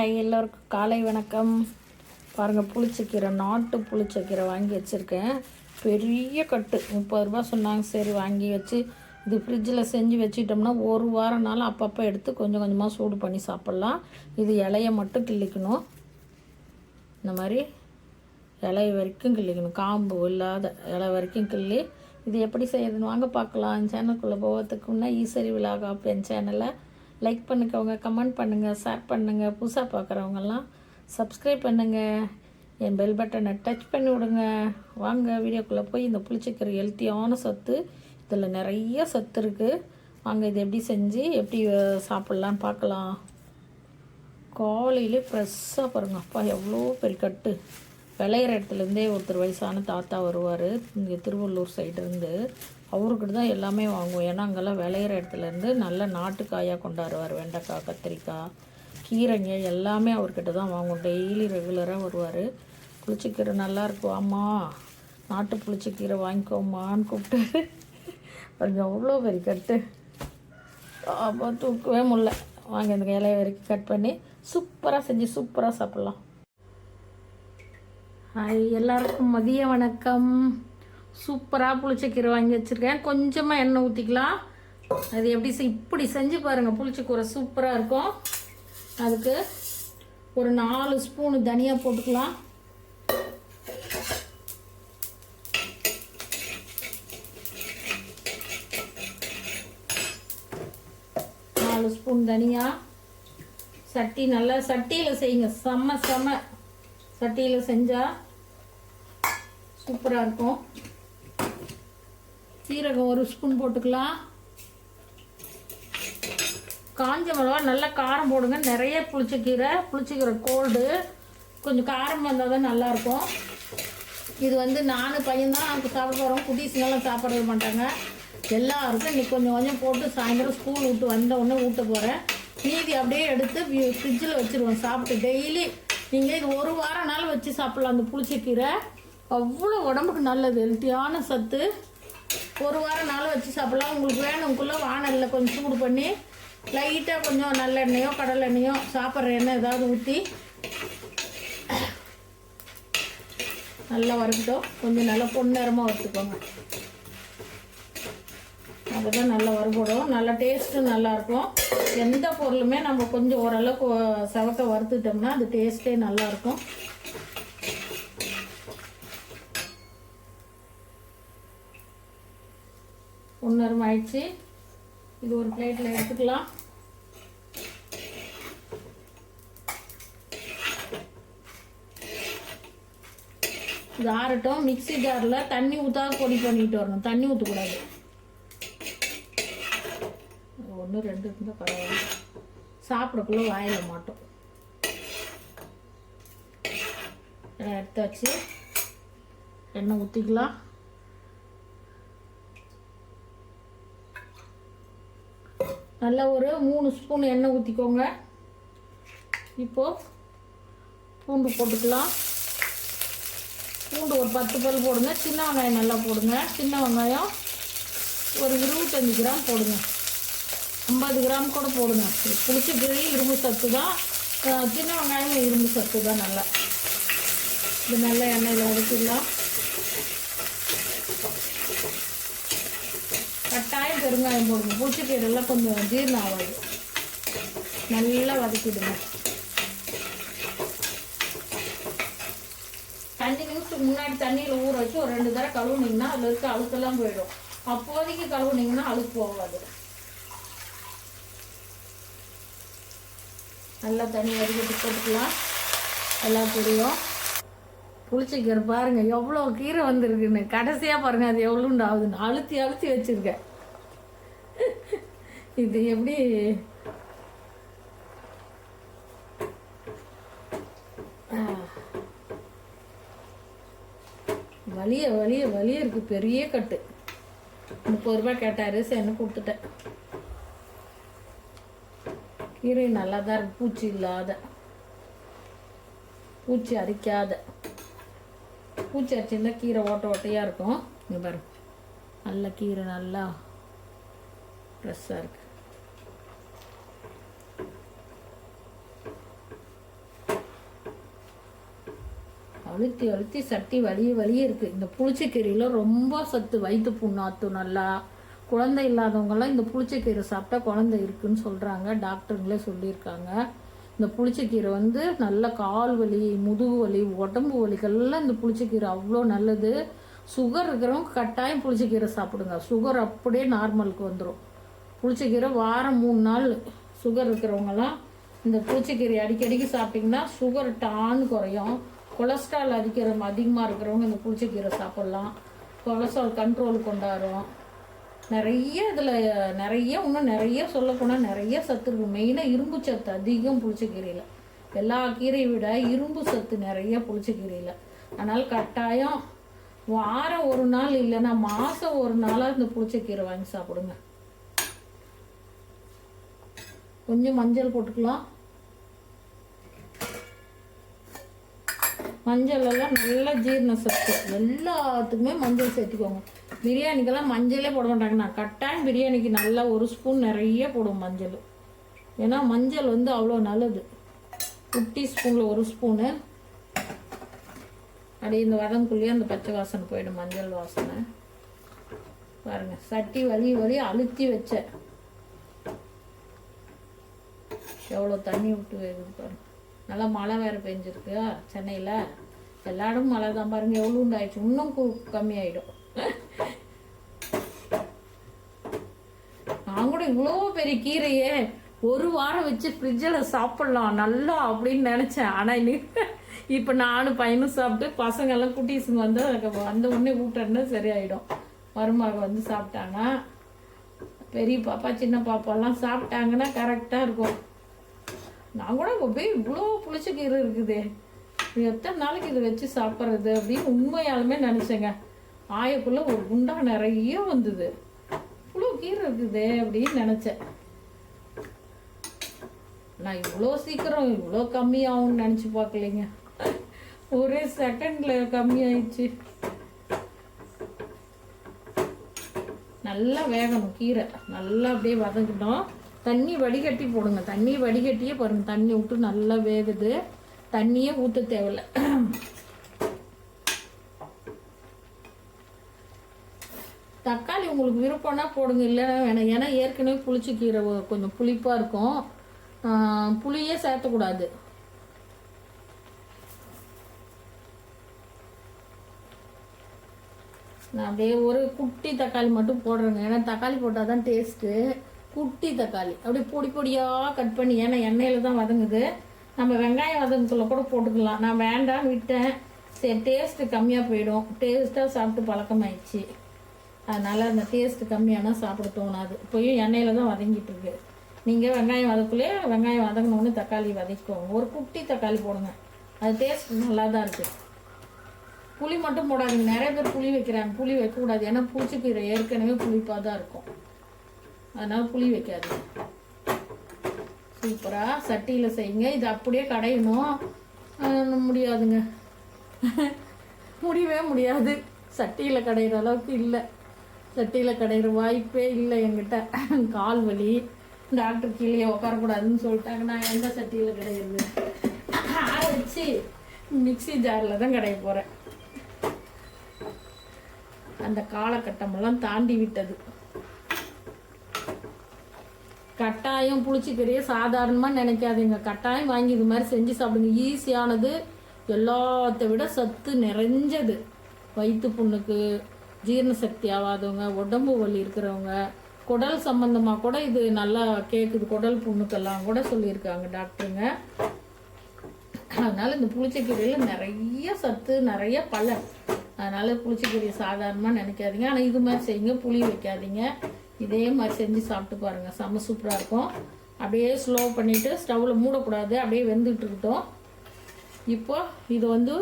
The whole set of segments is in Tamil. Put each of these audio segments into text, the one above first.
எல்லோருக்கும் காலை வணக்கம். பாருங்கள் புளிச்சக்கீரை நாட்டு புளிச்சக்கீரை வாங்கி வச்சுருக்கேன். பெரிய கட்டு. முப்பது ரூபா சொன்னாங்க. சரி வாங்கி வச்சு இது ஃப்ரிட்ஜில் செஞ்சு வச்சிட்டோம்னா ஒரு வாரம்னாலும் அப்பப்போ எடுத்து கொஞ்சம் கொஞ்சமாக சூடு பண்ணி சாப்பிட்லாம். இது இலைய மட்டும் கிள்ளிக்கணும். இந்த மாதிரி இலை வரைக்கும் கிள்ளிக்கணும். காம்பு இல்லாத இலை வரைக்கும் கிள்ளி இது எப்படி செய்யறதுன்னு வாங்க பார்க்கலாம். சேனலுக்குள்ளே போகிறதுக்கு முன்னே ஈஸ்வரி விலாகா என் சேனலை லைக் பண்ணிக்கோங்க கமெண்ட் பண்ணுங்கள் ஷேர் பண்ணுங்கள் புதுசாக பார்க்குறவங்கெல்லாம் சப்ஸ்கிரைப் பண்ணுங்கள் என் பெல் பட்டனை டச் பண்ணி விடுங்க. வாங்க வீடியோக்குள்ளே போய் இந்த புளிச்சக்கீரை ஹெல்த்தியான சத்து. இதில் நிறைய சத்து இருக்குது வாங்க இது எப்படி செஞ்சு எப்படி சாப்பிட்லான்னு பார்க்கலாம். காலையிலே ஃப்ரெஷ்ஷாக பாருங்க. அப்பா எவ்வளோ பெரிய கட்டு. விளையிற இடத்துலேருந்தே ஒருத்தர் வயசான தாத்தா வருவார். இங்கே திருவள்ளூர் சைடுலேருந்து அவருக்கிட்ட தான் எல்லாமே வாங்குவோம். ஏன்னா அங்கெல்லாம் விளையிற இடத்துலேருந்து நல்ல நாட்டுக்காயாக கொண்டாடுவார். வெண்டைக்காய் கத்திரிக்காய் கீரைங்க எல்லாமே அவர்கிட்ட தான் வாங்குவோம். டெய்லி ரெகுலராக வருவார். புளிச்சக்கீரை நல்லா இருக்கும். ஆமா நாட்டு புளிச்சக்கீரை வாங்கிக்கோமான்னு கூப்பிட்டு. பாருங்க அவ்வளோ பெரிய கட்டு. அப்போ தூக்கவே முடில வாங்க இந்த இலைய வரைக்கும் கட் பண்ணி சூப்பராக செஞ்சு சூப்பராக சாப்பிட்லாம். ஹாய் எல்லாருக்கும் மதிய வணக்கம். சூப்பராக புளிச்சக்கீரை வாங்கி வச்சுருக்கேன். கொஞ்சமாக எண்ணெய் ஊற்றிக்கலாம் அது எப்படி செய் இப்படி செஞ்சு பாருங்கள் புளிச்சக்கீரை சூப்பராக இருக்கும். அதுக்கு ஒரு நாலு ஸ்பூனு தனியாக போட்டுக்கலாம். நாலு ஸ்பூன் தனியா. சட்டி நல்லா சட்டியில் செய்யுங்க. செம்ம செம்ம சட்டியில் செஞ்சால் சூப்பராக இருக்கும். சீரகம் ஒரு ஸ்பூன் போட்டுக்கலாம். காஞ்ச மிளகா நல்லா காரம் போடுங்க. நிறைய புளிச்சக்கீரை புளிச்சக்கீரை கோல்டு கொஞ்சம் காரம் வந்தால் தான் நல்லாயிருக்கும். இது வந்து நானும் பையன்தான் சாப்பிட போகிறோம் குட்டீஸ்ங்கெல்லாம் சாப்பிட மாட்டாங்க. எல்லாருக்கும் இன்னைக்கு கொஞ்சம் கொஞ்சம் போட்டு சாயந்தரம் ஸ்கூல் விட்டு வந்த உடனே ஊட்ட போகிறேன் மீதி அப்படியே எடுத்து ஃப்ரிட்ஜில் வச்சுருவோம். சாப்பிட்டு டெய்லி நீங்கள் இது ஒரு வாரம் நாள் வச்சு சாப்பிட்லாம். அந்த புளிச்சக்கீரை. அவ்வளோ உடம்புக்கு நல்லது. ஹெல்த்தியான சத்து. ஒரு வாரம் நாளும் வச்சு சாப்பிட்லாம். உங்களுக்கு வேணும்குள்ளே வானலில் கொஞ்சம் சூடு பண்ணி லைட்டாக கொஞ்சம் நல்லெண்ணெயோ கடலெண்ணெயோ சாப்பிட்ற எண்ணெய் ஏதாவது ஊற்றி நல்லா வறுக்கட்டும். கொஞ்சம் நல்லா பொன்னிறமாக வறுத்துக்கோங்க. அதுதான் நல்லா வறுபடும். நல்லா டேஸ்ட்டும் நல்லாயிருக்கும் எந்த பொருளுமே நம்ம கொஞ்சம் ஓரளவுக்கு செவக்க வறுத்துட்டோம்னா அது டேஸ்ட்டே நல்லாயிருக்கும் பொன்னிறம் ஆயிடுச்சு இது ஒரு பிளேட்டில் எடுத்துக்கலாம். இது ஆறட்டும். மிக்ஸி ஜாரில் தண்ணி ஊற்றாத பொடி பண்ணிட்டு வரணும். தண்ணி ஊற்றக்கூடாது ஒன்று ரெண்டு இருந்தால் பரவாயில்ல. சாப்பிடக்குள்ள வாயில் மாட்டோம். எடுத்தாச்சு. எண்ணெய் ஊற்றிக்கலாம் நல்லா ஒரு மூணு ஸ்பூன் எண்ணெய் ஊற்றிக்கோங்க இப்போது பூண்டு போட்டுக்கலாம். பூண்டு ஒரு பத்து பல் போடுங்க. சின்ன வெங்காயம் நல்லா போடுங்க. சின்ன வெங்காயம் ஒரு இருபத்தஞ்சி கிராம் போடுங்க. ஐம்பது கிராம் கூட போடுங்க. புளிச்ச கிழி இரும்பு சத்து தான். சின்ன வெங்காயம் இரும்பு சத்து தான் நல்லா. இது நல்லா எண்ணெயில் வதக்கிடலாம். கட்டாயம் பெருங்காயம் போடுங்க பூச்சிக்கீரெல்லாம் கொஞ்சம் ஜீரணம் ஆகாது. நல்லா வதக்கிடுங்க. அஞ்சு நிமிஷத்துக்கு முன்னாடி தண்ணியில் ஊற வச்சு ஒரு ரெண்டு தடவை கழுவுனீங்கன்னா அதில் இருக்க அழுக்கெல்லாம் போயிடும். அப்போதைக்கு கழுவுனீங்கன்னா அழுக்கு போகாது. நல்லா தண்ணி வடிகட்டி போட்டுக்கலாம். எல்லாம் தெரியும். புளிச்சிக்கீரை பாருங்கள் எவ்வளோ கீரை வந்திருக்குன்னு. கடைசியாக பாருங்கள் அது எவ்வளோண்டு ஆகுதுன்னு. அழுத்தி அழுத்தி வச்சுருக்கேன். இது எப்படி? ஆ. வலிய வலிய வலிய இருக்கு. பெரிய கட்டு. முப்பது ரூபாய் கேட்டாரு. சென்னு கொடுத்துட்டேன். கீரை நல்லா தான் இருக்கு. பூச்சி இல்லாத. பூச்சி அரிக்காத. பூச்சி அரிச்சிருந்தா கீரை ஓட்ட ஓட்டையாக இருக்கும். இங்கே பாருங்க. நல்ல கீரை நல்லா ஃப்ரெஷ்ஷாக இருக்கு. அழுத்தி அழுத்தி சட்டி வலிய வலிய இருக்குது இந்த புளிச்சக்கீரையில் ரொம்ப சத்து. வயிற்று புண்ணாத்து நல்லா. குழந்தை இல்லாதவங்கெல்லாம் இந்த புளிச்சக்கீரை சாப்பிட்டா குழந்தை இருக்குன்னு சொல்கிறாங்க டாக்டருங்களே சொல்லியிருக்காங்க. இந்த புளிச்சக்கீரை வந்து நல்ல கால் வலி முதுகு வலி உடம்பு வலிக்கெல்லாம் இந்த புளிச்சக்கீரை அவ்வளோ நல்லது. சுகர் இருக்கிறவங்க கட்டாயம் புளிச்சக்கீரை சாப்பிடுங்க. சுகர் அப்படியே நார்மலுக்கு வந்துடும் புளிச்சக்கீரை வாரம் மூணு நாள் சுகர் இருக்கிறவங்கலாம் இந்த பூச்சிக்கீரை அடிக்கடிக்கு சாப்பிட்டிங்கன்னா சுகர் டான்னு குறையும். கொலஸ்ட்ரால் அதிகிற அதிகமாக இருக்கிறவங்க இந்த புளிச்சக்கீரை சாப்பிட்லாம். கொலஸ்ட்ரால் கண்ட்ரோல் கொண்டாடும் நிறைய இதில் நிறைய இன்னும் நிறைய சொல்லப்போனால் நிறைய சத்து இருக்கும் மெயினாக இரும்பு சத்து அதிகம் புளிச்சக்கீரையில் எல்லா கீரையை விட இரும்பு சத்து நிறைய புளிச்சக்கீரையில் அதனால் கட்டாயம் வாரம் ஒரு நாள் இல்லைன்னா மாதம் ஒரு நாளாக இந்த புளிச்சக்கீரை வாங்கி சாப்பிடுங்க. கொஞ்சம் மஞ்சள் போட்டுக்கலாம். மஞ்சள் எல்லாம் நல்ல ஜீரண சத்து. எல்லாத்துக்குமே மஞ்சள் சேர்த்துக்கோங்க. பிரியாணிக்கெல்லாம் மஞ்சளே போட மாட்டாங்க. நான் கட்டாயம் பிரியாணிக்கு நல்லா ஒரு ஸ்பூன் நிறைய போடுவோம் மஞ்சள். ஏன்னா மஞ்சள் வந்து அவ்வளோ நல்லது. குட்டி ஸ்பூனில் ஒரு ஸ்பூனு. அப்படியே இந்த வதங்குள்ளேயே அந்த பச்சை வாசனை போயிடும் மஞ்சள் வாசனை. பாருங்க சட்டி வலி வலி அழுத்தி வச்சேன். எவ்வளோ தண்ணி விட்டு வேகுது பாருங்கள் நல்லா மழை வேறு பெஞ்சிருக்கு. சென்னையில் எல்லா இடமும் மழை தான் பாருங்க. எவ்வளோ உண்டாயிடுச்சு? இன்னும் கு கம்மியாயிடும். நான் கூட இவ்வளோ பெரிய கீரையே ஒரு வாரம் வச்சு ஃப்ரிட்ஜில் சாப்பிட்லாம் நல்லா அப்படின்னு நினச்சேன். ஆனால் இன்னைக்கு இப்போ நானும் பையனும் சாப்பிட்டு பசங்கெல்லாம் குட்டீஸுங்க வந்து அதுக்கு வந்த உடனே ஊட்டன்னு சரியாயிடும். மருமக வந்து சாப்பிட்டாங்க. பெரிய பாப்பா சின்ன பாப்பாலாம் சாப்பிட்டாங்கன்னா கரெக்டாக இருக்கும். நான் கூட அப்படியே இவ்வளோ புளிச்சக்கீரை இருக்குதே. இது எத்தனை நாளைக்கு இதை வச்சு சாப்பிட்றது அப்படின்னு உண்மையாலுமே நினச்சேங்க. ஆயக்குள்ளே ஒரு குண்டா நிறைய வந்தது. இவ்வளோ கீரை இருக்குதே அப்படின்னு நினச்சேன். நான் இவ்வளோ சீக்கிரம் இவ்வளோ கம்மியாகும்னு நினச்சி பார்க்கலைங்க. ஒரே செகண்டில் கம்மியாயிடுச்சு. நல்லா வேகணும் கீரை. நல்லா அப்படியே வதங்கிட்டோம் தண்ணி வடிகட்டி போடுங்க. தண்ணி வடிகட்டியே பாருங்க. தண்ணி விட்டு நல்லா வேகுது. தண்ணியே ஊற்ற தேவையில்ல. தக்காளி உங்களுக்கு விருப்பம்னா போடுங்க. இல்லைன்னா வேணாம். ஏன்னா ஏற்கனவே புளிச்சு கீரை கொஞ்சம் புளிப்பாக இருக்கும். புளியே சேர்த்தக்கூடாது. நான் அப்படியே ஒரு குட்டி தக்காளி மட்டும் போடுறேங்க. ஏன்னா தக்காளி போட்டால் தான் டேஸ்ட்டு குட்டி தக்காளி. அப்படியே பொடி பொடியாக கட் பண்ணி ஏன்னா எண்ணெயில் தான் வதங்குது. நம்ம வெங்காயம் வதங்கத்தில் கூட போட்டுக்கலாம். நான் வேண்டாம் விட்டேன். சரி டேஸ்ட்டு கம்மியாக போயிடும். டேஸ்ட்டாக சாப்பிட்டு பழக்கமாயிடுச்சு. அதனால் அந்த டேஸ்ட்டு கம்மியானால் சாப்பிட தோணாது. இப்போயும் எண்ணெயில் தான் வதங்கிட்டு இருக்கு நீங்கள் வெங்காயம் வதக்குள்ளே வெங்காயம் வதங்கினோன்னு தக்காளி வதக்கிக்கோங்க ஒரு குட்டி தக்காளி போடுங்க. அது டேஸ்ட் நல்லா தான் இருக்குது புளி மட்டும் போடாதீங்க. நிறைய பேர் புளி வைக்கிறாங்க. புளி வைக்கக்கூடாது. ஏன்னா பூச்சிக்கீரை ஏற்கனவே புளிப்பாக தான் இருக்கும். அதனால் புளி வைக்காது சூப்பராக சட்டியில் செய்யுங்க. இது அப்படியே கடையணும். முடியாதுங்க. முடியவே முடியாது. சட்டியில் கடையிற அளவுக்கு இல்லை. சட்டியில் கடையிற வாய்ப்பே இல்லை என்கிட்ட. கால் வலி. டாக்டர் கீழே உட்காரக்கூடாதுன்னு சொல்லிட்டாங்க. நான் எந்த சட்டியில் கிடையாது ஆற வச்சு மிக்ஸி ஜாரில் தான் கடைய போகிறேன் அந்த காலகட்டமெல்லாம் தாண்டி விட்டது. கட்டாயம் புளிச்சிக்கறியை சாதாரணமாக நினைக்காதீங்க. கட்டாயம் வாங்கி இது மாதிரி செஞ்சு சாப்பிடுங்க. ஈஸியானது எல்லாத்த விட சத்து நிறைஞ்சது. வயிற்று புண்ணுக்கு ஜீரண சக்தி ஆகாதவங்க உடம்பு வலி இருக்கிறவங்க குடல் சம்பந்தமாக கூட இது நல்லா கேட்குது குடல் புண்ணுக்கெல்லாம் கூட சொல்லியிருக்காங்க டாக்டருங்க. அதனால் இந்த புளிச்சக்கீரையில் நிறைய சத்து நிறைய பலன். அதனால் புளிச்சக்கீரையை சாதாரணமாக நினைக்காதீங்க. ஆனால் இது மாதிரி செய்யுங்க. புளி வைக்காதீங்க. இதே மாதிரி செஞ்சு சாப்பிட்டு பாருங்கள் செம்ம சூப்பராக இருக்கும். அப்படியே ஸ்லோ பண்ணிவிட்டு ஸ்டவ்வில் மூடக்கூடாது. அப்படியே வெந்துட்டு இருக்கட்டும். இப்போ இது வந்து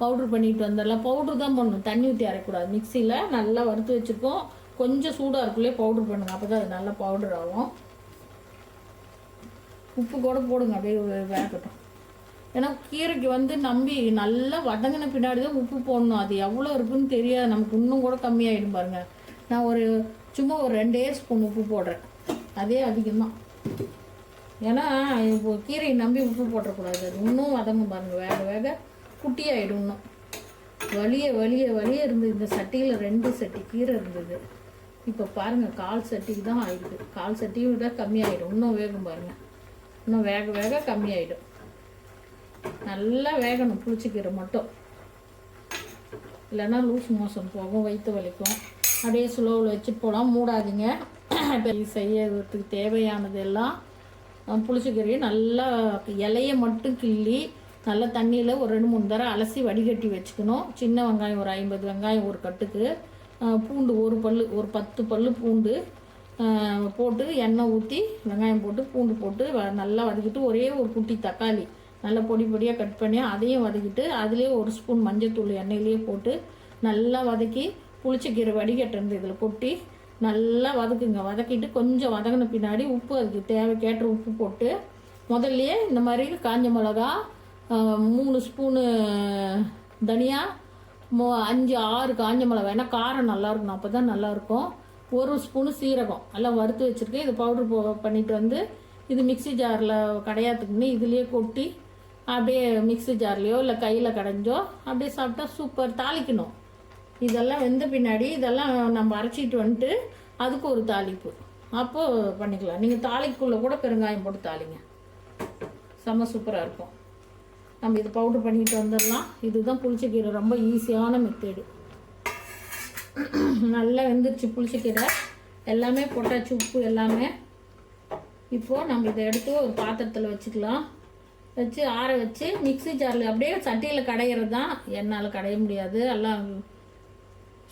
பவுட்ரு பண்ணிட்டு வந்துடலாம். பவுட்ரு தான் பண்ணணும். தண்ணி ஊற்றி அரைக்கூடாது மிக்சியில் நல்லா வறுத்து வச்சுருக்கோம். கொஞ்சம் சூடாக இருக்குள்ளே பவுட்ரு பண்ணுங்கள் அப்போ தான் அது நல்லா பவுடர் ஆகும். உப்பு கூட போடுங்க. அப்படியே வேகட்டும். ஏன்னா கீரைக்கு வந்து நம்பி நல்லா வதங்கின பின்னாடி தான் உப்பு போடணும். அது எவ்வளோ இருக்குன்னு தெரியாது. நமக்கு இன்னும் கூட கம்மியாகிடும் பாருங்கள் நான் ஒரு சும்மா ஒரு ரெண்டே ஸ்பூன் உப்பு போடுறேன். அதே அதிகமாக ஏன்னா இப்போ கீரையை நம்பி உப்பு போட்டக்கூடாது அது இன்னும் வதங்கும் பாருங்கள் வேக வேக குட்டியாயிடும் இன்னும். வலிய வலிய வலிய இருந்தது இந்த சட்டியில் ரெண்டு சட்டி கீரை இருந்தது. இப்போ பாருங்கள் கால் சட்டிக்கு தான் ஆயிடுது கால் சட்டியை விட கம்மியாயிடும். இன்னும் வேகும் பாருங்கள் இன்னும் வேக வேக கம்மியாயிடும். நல்லா வேகணும் புளிச்சக்கீரை மட்டும். இல்லைன்னா லூஸ் மோசம் போகும் வயிற்று வலிக்கும். அப்படியே ஸ்லோவில் வச்சு போகலாம் மூடாதீங்க. இப்போ செய்யறதுக்கு தேவையானது எல்லாம் அஹ், புளிச்சக்கீரையை நல்லா இலையை மட்டும் கிள்ளி நல்லா தண்ணியில் ஒரு ரெண்டு மூணு தடவை அலசி வடிகட்டி வச்சுக்கணும். சின்ன வெங்காயம் ஒரு ஐம்பது வெங்காயம் ஒரு கட்டுக்கு. பூண்டு ஒரு பல் ஒரு பத்து பல்லு பூண்டு போட்டு எண்ணெய் ஊற்றி வெங்காயம் போட்டு பூண்டு போட்டு வ- நல்லா வதக்கிட்டு ஒரே ஒரு குட்டி தக்காளி நல்லா பொடி பொடியாக கட் பண்ணி அதையும் வதக்கிட்டு அதுலேயே ஒரு ஸ்பூன் மஞ்சத்தூள் எண்ணெயிலேயே போட்டு நல்லா வதக்கி புளிச்சக்கீரை வடிகட்டிருந்து இதில் கொட்டி நல்லா வதக்குங்க. வதக்கிட்டு கொஞ்சம் வதங்கின பின்னாடி உப்பு அதுக்கு தேவைக்கேற்ற உப்பு போட்டு முதல்லையே இந்த மாதிரி காஞ்ச மிளகா மூணு ஸ்பூனு தனியா மோ அஞ்சு ஆறு காஞ்ச மிளகா. ஏன்னா காரம் நல்லாயிருக்கணும் அப்போ தான் நல்லாயிருக்கும் ஒரு ஸ்பூனு சீரகம். எல்லாம் வறுத்து வச்சுருக்கேன். இது பவுட்ரு போ பண்ணிட்டு வந்து இது மிக்ஸி ஜாரில் கடையாத்துக்குன்னு இதுலேயே கொட்டி அப்படியே மிக்ஸி ஜார்லேயோ இல்லை கையில் கடைஞ்சோ அப்படியே சாப்பிட்டா சூப்பர் தாளிக்கணும். இதெல்லாம் வெந்த பின்னாடி இதெல்லாம் நம்ம அரைச்சிட்டு வந்துட்டு அதுக்கு ஒரு தாளிப்பு. அப்போது பண்ணிக்கலாம். நீங்கள் தாளிக்குள்ளே கூட பெருங்காயம் போட்டு தாளிங்க. செம்ம சூப்பராக இருக்கும். நம்ம இது பவுடர் பண்ணிட்டு வந்துடலாம். இதுதான் புளிச்சக்கீரை. ரொம்ப ஈஸியான மெத்தேடு நல்லா வெந்துருச்சு புளிச்சக்கீரை. எல்லாமே போட்டாச்சு உப்பு எல்லாமே. இப்போது நம்ம இதை எடுத்து ஒரு பாத்திரத்தில் வச்சுக்கலாம். வச்சு ஆற வச்சு மிக்ஸி ஜாரில் அப்படியே சட்டியில் கடையிறது தான் என்னால் கடைய முடியாது. எல்லாம்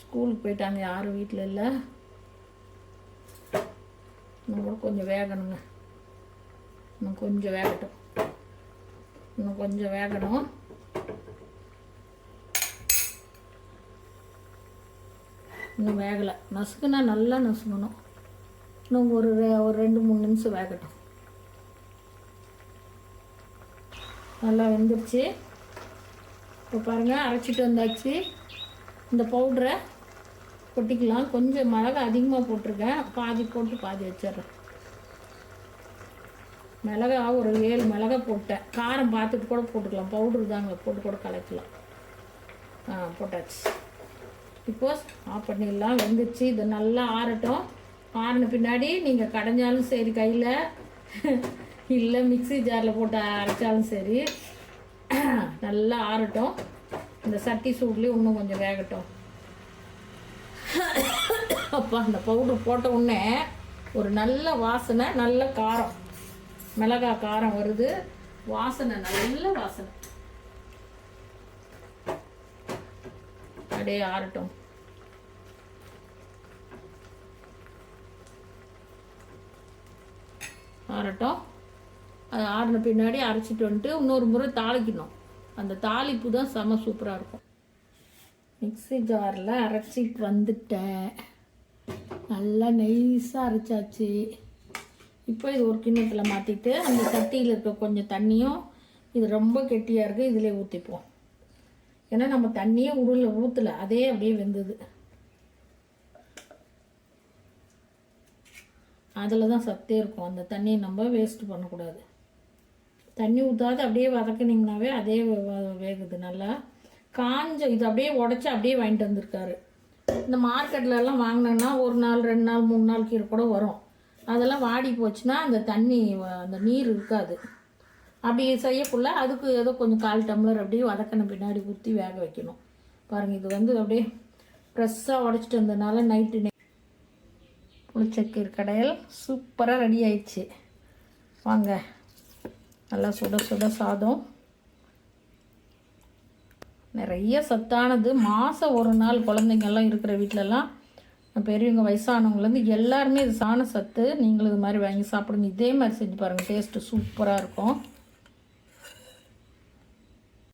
ஸ்கூலுக்கு போயிட்டாங்க யாரும் வீட்டில் இல்லை. இன்னும் கூட கொஞ்சம் வேகணுங்க. இன்னும் கொஞ்சம் வேகட்டும். இன்னும் கொஞ்சம் வேகணும். இன்னும் வேகலை. நசுக்குனா நல்லா நசுக்கணும் இன்னும் ஒரு ரெ- ஒரு ரெண்டு மூணு நிமிஷம் வேகட்டும். நல்லா வெந்துருச்சு. இப்போ பாருங்கள் அரைச்சிட்டு வந்தாச்சு. இந்த பவுட்ரை கொட்டிக்கலாம். கொஞ்சம் மிளகா அதிகமாக போட்டிருக்கேன். பாதி போட்டு பாதி வச்சிடுறேன். மிளகா ஒரு ஏழு மிளகா போட்டேன். காரம் பார்த்துட்டு கூட போட்டுக்கலாம். பவுட்ரு தாங்க போட்டு கூட கலக்கலாம். ஆ போட்டாச்சு. இப்போ ஆஃப் பண்ணிடலாம். வெந்துச்சு. இது நல்லா ஆறட்டும். ஆறின பின்னாடி நீங்கள் கடைஞ்சாலும் சரி கையில். இல்லை மிக்ஸி ஜாரில் போட்டு அரைச்சாலும் சரி. நல்லா ஆறட்டும். இந்த சட்டி சூட்லேயே இன்னும் கொஞ்சம் வேகட்டும். அப்பா அந்த பவுடர் போட்ட உடனே ஒரு நல்ல வாசனை நல்ல காரம். மிளகா காரம் வருது. வாசனை நல்ல வாசனை. அப்படியே ஆறட்டும். ஆறட்டும். அது ஆறின பின்னாடி அரைச்சிட்டு வந்துட்டு இன்னொரு முறை தாளிக்கணும். அந்த தாளிப்பு தான் செம சூப்பராக இருக்கும். மிக்ஸி ஜாரில் அரைச்சிட்டு வந்துட்டேன். நல்லா நைஸாக அரைச்சாச்சு. இப்போ இது ஒரு கிண்ணத்தில் மாற்றிட்டு அந்த சட்டியில் இருக்க கொஞ்சம் தண்ணியும் இது ரொம்ப கெட்டியாக இருக்குது இதிலே ஊற்றிப்போம் ஏன்னா நம்ம தண்ணியே உருளில் ஊற்றலை அதே அப்படியே வெந்தது. அதில் தான் சத்தே இருக்கும். அந்த தண்ணியை நம்ம வேஸ்ட் பண்ணக்கூடாது. தண்ணி ஊற்றாத அப்படியே வதக்குனீங்கனாவே அதே வேகுது நல்லா. காஞ்ச இது அப்படியே உடச்சி அப்படியே வாங்கிட்டு வந்திருக்காரு. இந்த மார்க்கெட்லலாம் வாங்கினோன்னா ஒரு நாள் ரெண்டு நாள் மூணு நாள் கீரை கூட வரும். அதெல்லாம் வாடி போச்சுன்னா அந்த தண்ணி வ- அந்த நீர் இருக்காது. அப்படி செய்யக்குள்ள அதுக்கு ஏதோ கொஞ்சம் கால் டம்ளர் அப்படியே வதக்கின பின்னாடி ஊற்றி வேக வைக்கணும். பாருங்கள் இது வந்து அப்படியே ஃப்ரெஷ்ஷாக உடச்சிட்டு வந்ததுனால நைட்டு புளிச்சக்கீர் கடையல் சூப்பராக ரெடி ஆயிடுச்சு. வாங்க. நல்லா சுட சுட சாதம். நிறைய சத்தானது. மாதம் ஒரு நாள் குழந்தைங்கள்லாம் இருக்கிற வீட்டிலலாம் பெரியவங்க வயசானவங்கலேருந்து எல்லாருமே இது சாண சத்து. நீங்களும் இது மாதிரி வாங்கி சாப்பிடுங்க. இதே மாதிரி செஞ்சு பாருங்கள் டேஸ்ட்டு சூப்பராக இருக்கும்.